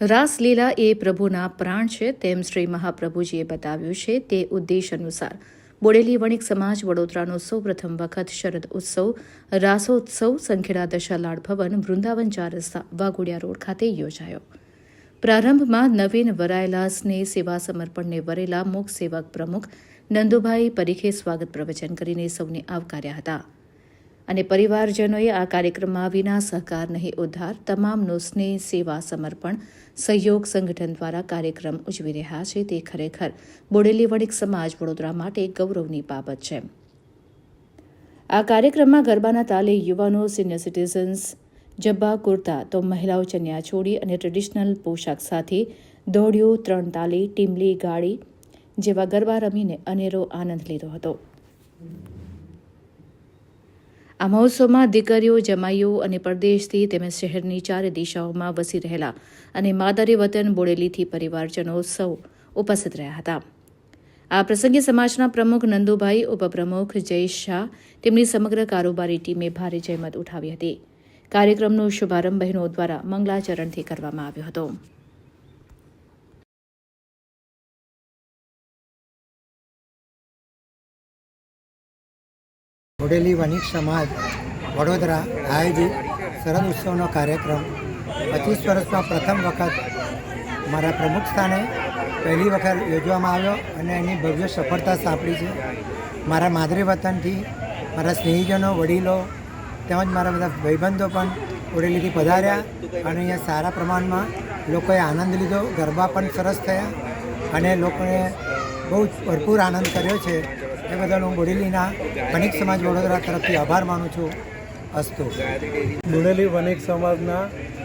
રાસલીલા એ પ્રભુના પ્રાણ છે તેમ શ્રી મહાપ્રભુજીએ બતાવ્યું છે તે ઉદ્દેશ અનુસાર બોડેલી વણિક સમાજ વડોદરાનો સૌપ્રથમ વખત શરદ ઉત્સવ, રાસોત્સવ સંખેડા દશાલાડ ભવન વૃંદાવન ચાર રસ્તા વાઘોડિયા રોડ ખાતે યોજાયો. પ્રારંભમાં નવીન વરાયેલા સ્નેહ સેવા સમર્પણને વરેલા મુખ સેવક પ્રમુખ નંદુભાઈ પરીખે સ્વાગત પ્રવચન કરીને સૌને આવકાર્યા હતા. અને પરિવારજનોએ આ કાર્યક્રમમાં વિના સહકાર નહીં ઉદ્ધાર, તમામનો સ્નેહ, સેવા, સમર્પણ, સહયોગ સંગઠન દ્વારા કાર્યક્રમ ઉજવી રહ્યા છે. તે ખરેખર બોડેલી વણિક સમાજ વડોદરા માટે ગૌરવની બાબત છે. આ કાર્યક્રમમાં ગરબાના તાલે યુવાનો, સિનિયર સિટીઝન્સ, જબ્બા, કુર્તા, તો મહિલાઓ ચન્યા છોડી અને ટ્રેડિશનલ પોશાક સાથે દોડ્યો, ત્રણ તાલી, ટીમલી ગાડી જેવા ગરબા રમીને અનેરો આનંદ લીધો હતો. આ મહોત્સવમાં દીકરીઓ જમાઈઓ અને પરદેશથી તેમજ શહેરની ચારે દિશાઓમાં વસી રહેલા અને માદરે વતન બોડેલીથી પરિવારજનો સૌ ઉપસ્થિત રહ્યા હતા. આ પ્રસંગે સમાજના પ્રમુખ નંદુભાઈ ઉપપ્રમુખ જયેશ શાહ તેમની સમગ્ર કારોબારી ટીમે ભારે જહેમત ઉઠાવી હતી. કાર્યક્રમનો શુભારંભ બહેનો દ્વારા મંગલાચરણથી કરવામાં આવ્યો હતો. બોડેલી વણિક સમાજ વડોદરા આયોજિત શરદ ઉત્સવનો કાર્યક્રમ પચીસ વર્ષમાં પ્રથમ વખત મારા પ્રમુખ સ્થાને પહેલી વખત યોજવામાં આવ્યો અને એની ભવ્ય સફળતા સાંપડી છે. મારા માદરી વતનથી મારા સ્નેહીજનો, વડીલો તેમજ મારા બધા ભાઈબંધો પણ બોડેલીથી પધાર્યા અને અહીંયા સારા પ્રમાણમાં લોકોએ આનંદ લીધો. ગરબા પણ સરસ થયા અને લોકોએ બહુ જ ભરપૂર આનંદ કર્યો છે. એ બદલ હું બોડેલીના વણિક સમાજ વડોદરા તરફથી આભાર માનું છું. અસ્તુ. બુણેલી વણિક સમાજના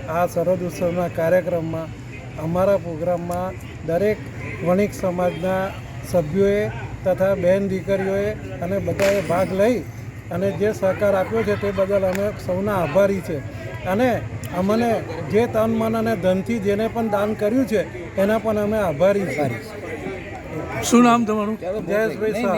આ શરદ ઉત્સવના કાર્યક્રમમાં અમારા પ્રોગ્રામમાં દરેક વણિક સમાજના સભ્યોએ તથા બહેન દીકરીઓએ અને બધાએ ભાગ લઈ અને જે સહકાર આપ્યો છે તે બદલ અમે સૌના આભારી છે. અને અમને જે તન, મન અને ધનથી જેને પણ દાન કર્યું છે, એના પણ અમે આભારી છીએ. શું નામ તમારું? જયેશભાઈ શાહ.